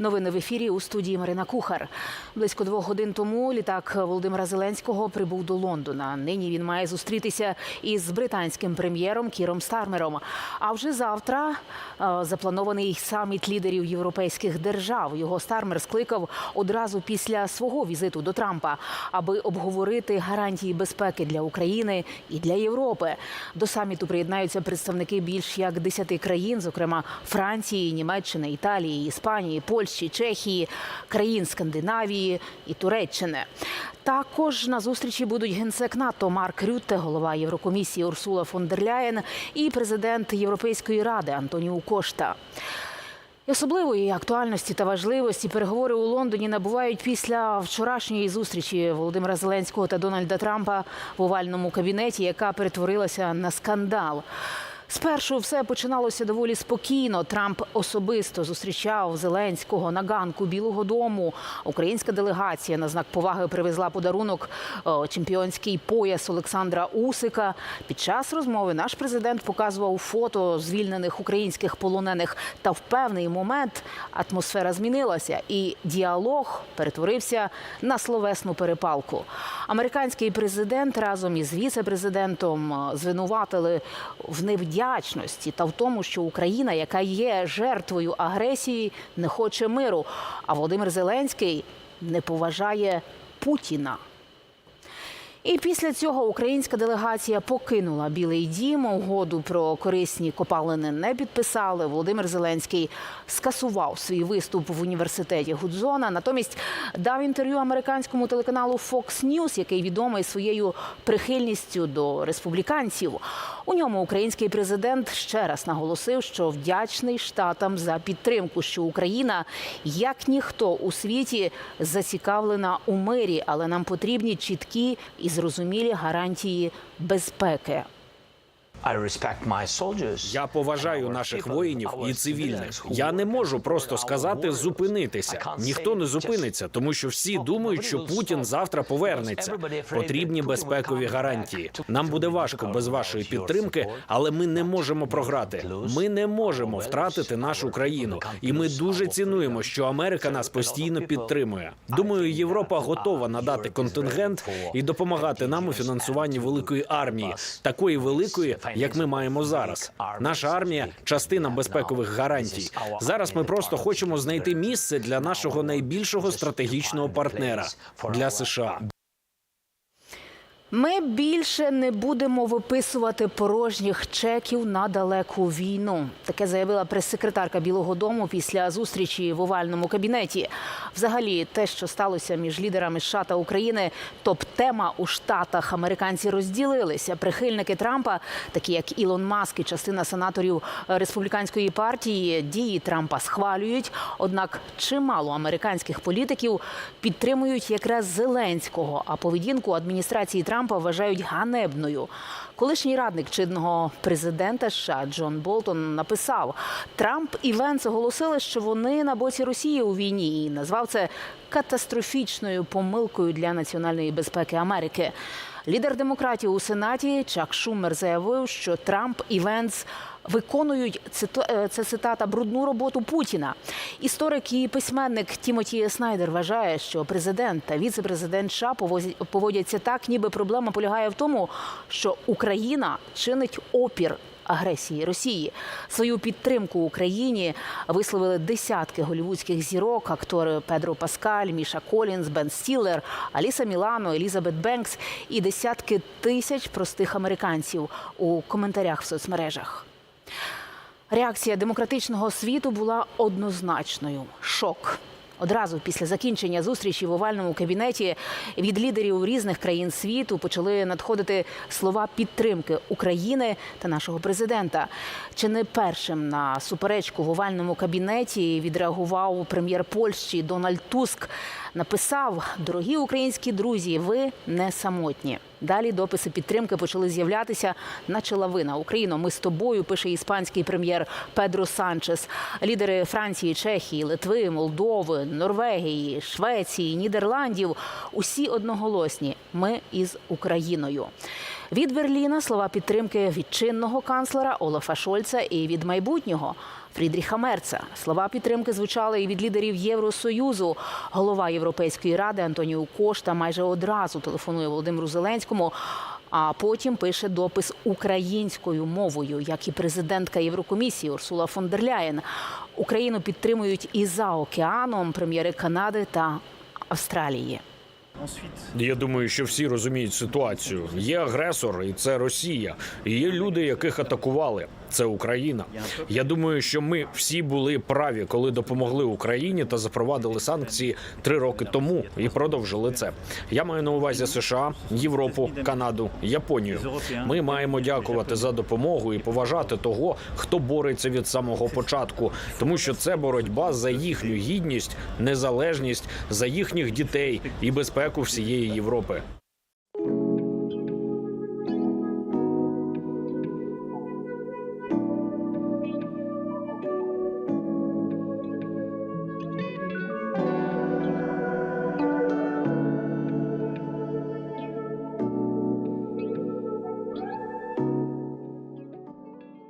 Новини в ефірі у студії Марина Кухар. Близько двох годин тому літак Володимира Зеленського прибув до Лондона. Нині він має зустрітися із британським прем'єром Кіром Стармером. А вже завтра е, запланований саміт лідерів європейських держав. Його Стармер скликав одразу після свого візиту до Трампа, аби обговорити гарантії безпеки для України і для Європи. До саміту приєднаються представники більш як 10 країн, зокрема Франції, Німеччини, Італії, Іспанії, Польщі, Чехії, країн Скандинавії і Туреччини. Також на зустрічі будуть генсек НАТО Марк Рютте, голова Єврокомісії Урсула фон дер Ляєн і президент Європейської ради Антоніу Кошта. Особливої актуальності та важливості переговори у Лондоні набувають після вчорашньої зустрічі Володимира Зеленського та Дональда Трампа в овальному кабінеті, яка перетворилася на скандал. Спершу все починалося доволі спокійно. Трамп особисто зустрічав Зеленського на ганку Білого Дому. Українська делегація на знак поваги привезла подарунок чемпіонський пояс Олександра Усика. Під час розмови наш президент показував фото звільнених українських полонених. Та в певний момент атмосфера змінилася, і діалог перетворився на словесну перепалку. Американський президент разом із віце-президентом е, звинуватили в невдячності та в тому, що Україна, яка є жертвою агресії, не хоче миру. А Володимир Зеленський не поважає Путіна. І після цього українська делегація покинула Білий Дім. Угоду про корисні копалини не підписали. Володимир Зеленський скасував свій виступ в університеті Гудзона. Натомість дав інтерв'ю американському телеканалу Fox News, який відомий своєю прихильністю до республіканців. У ньому український президент ще раз наголосив, що вдячний штатам за підтримку, що Україна, як ніхто у світі, зацікавлена у мирі, але нам потрібні чіткі і зрозумілі гарантії безпеки. Я поважаю наших воїнів і цивільних. Я не можу просто сказати зупинитися. Ніхто не зупиниться, тому що всі думають, що Путін завтра повернеться. Потрібні безпекові гарантії. Нам буде важко без вашої підтримки, але ми не можемо програти. Ми не можемо втратити нашу країну, і ми дуже цінуємо, що Америка нас постійно підтримує. Думаю, Європа готова надати контингент і допомагати нам у фінансуванні великої армії, такої великої, як ми маємо зараз. Наша армія частина безпекових гарантій. Зараз ми просто хочемо знайти місце для нашого найбільшого стратегічного партнера для США. Ми більше не будемо виписувати порожніх чеків на далеку війну. Таке заявила прес-секретарка Білого Дому після зустрічі в овальному кабінеті. Взагалі, те, що сталося між лідерами США та України, топ-тема у Штатах. Американці розділилися. Прихильники Трампа, такі як Ілон Маск і частина сенаторів республіканської партії, дії Трампа схвалюють. Однак чимало американських політиків підтримують якраз Зеленського, а поведінку адміністрації Трампа вважають ганебною. Колишній радник чинного президента США Джон Болтон написав: Трамп і Венс оголосили, що вони на боці Росії у війні, і назвав це катастрофічною помилкою для національної безпеки Америки. Лідер демократів у сенаті Чак Шумер заявив, що Трамп і Венс виконують е, це цитата брудну роботу Путіна. Історик і письменник Тімоті Снайдер вважає, що президент та віце-президент США поводяться так, ніби проблема полягає в тому, що Україна чинить опір. Агресії Росії свою підтримку Україні висловили десятки голівудських зірок, актори Педро Паскаль, Міша Колінз, Бен Стілер, Аліса Мілано, Елізабет Бенкс і десятки тисяч простих американців у коментарях в соцмережах. Реакція демократичного світу була однозначною шок. Одразу після закінчення зустрічі в овальному кабінеті від лідерів різних країн світу почали надходити слова підтримки України та нашого президента. Чи не першим на суперечку в овальному кабінеті відреагував прем'єр Польщі Дональд Туск? Написав: дорогі українські друзі, ви не самотні. Далі дописи підтримки почали з'являтися, наче лавина. Україно, ми з тобою, пише іспанський прем'єр Педро Санчес. Лідери Франції, Чехії, Литви, Молдови, Норвегії, Швеції, Нідерландів усі одноголосні. Ми із Україною. Від Берліна слова підтримки від чинного канцлера Олафа Шольца і від майбутнього Фрідріха Мерца. Слова підтримки звучали і від лідерів Євросоюзу. Голова Європейської ради Антоніо Кошта майже одразу телефонує Володимиру Зеленському. А потім пише допис українською мовою, як і президентка Єврокомісії Урсула фон дер Ляєн. Україну підтримують і за океаном прем'єри Канади та Австралії. Я думаю, що всі розуміють ситуацію. Є агресор, і це Росія. І є люди, яких атакували. Це Україна. Я думаю, що ми всі були праві, коли допомогли Україні та запровадили санкції три роки тому і продовжили це. Я маю на увазі США, Європу, Канаду, Японію. Ми маємо дякувати за допомогу і поважати того, хто бореться від самого початку, тому що це боротьба за їхню гідність, незалежність, за їхніх дітей і безпеку всієї Європи.